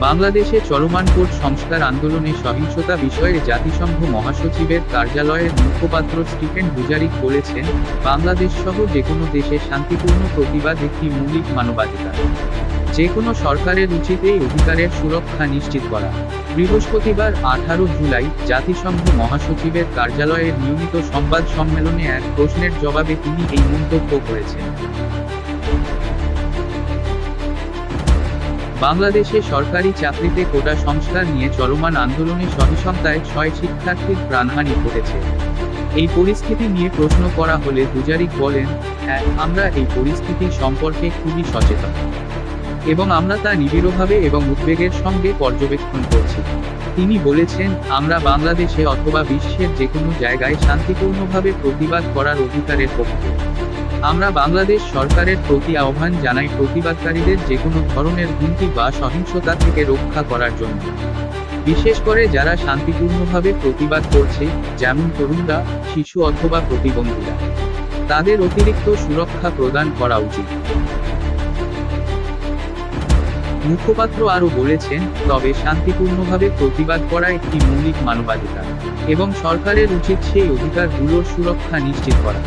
বাংলাদেশে চলমান কোর্ট সংস্কার আন্দোলনে সহিংসতা বিষয়ে জাতিসংঘ মহাসচিবের কার্যালয়ের মুখপাত্র স্টিফেন ডুজারিক বলেছেন বাংলাদেশ সহ যেকোনো দেশে শান্তিপূর্ণ প্রতিবাদ একটি মৌলিক মানবাধিকার। যে কোনো সরকারের উচিত এই অধিকারের সুরক্ষা নিশ্চিত করা। বৃহস্পতিবার আঠারো জুলাই জাতিসংঘ মহাসচিবের কার্যালয়ের নিয়মিত সংবাদ সম্মেলনে এক প্রশ্নের জবাবে তিনি এই মন্তব্য করেছেন। বাংলাদেশে সরকারি চাকরিতে কোটা সংস্কার নিয়ে চলমান আন্দোলনে সহিংসতায় ছয় শিক্ষার্থীর প্রাণহানি ঘটেছে। এই পরিস্থিতি নিয়ে প্রশ্ন করা হলে পূজারিক বলেন হ্যাঁ আমরা এই পরিস্থিতি সম্পর্কে খুবই সচেতন। এবং আমরা তা নিবিড়ভাবে এবং উদ্বেগের সঙ্গে পর্যবেক্ষণ করছি। তিনি বলেছেন, আমরা বাংলাদেশে অথবা বিশ্বের যে কোনো জায়গায় শান্তিপূর্ণভাবে প্রতিবাদ করার অধিকারের পক্ষে। আমরা বাংলাদেশ সরকারের প্রতি আহ্বান জানাই প্রতিবাদকারীদের যে কোনো ধরনের হুমকি বা সহিংসতা থেকে রক্ষা করার জন্য। বিশেষ করে যারা শান্তিপূর্ণভাবে প্রতিবাদ করছে, যেমন তরুণরা, শিশু অথবা প্রতিবন্ধীরা। তাদের অতিরিক্ত সুরক্ষা প্রদান করা উচিত। মুখপাত্র আরও বলেছেন, তবে শান্তিপূর্ণভাবে প্রতিবাদ করা একটি মৌলিক মানবাধিকার এবং সরকারের উচিত সেই অধিকারগুলোর সুরক্ষা নিশ্চিত করা।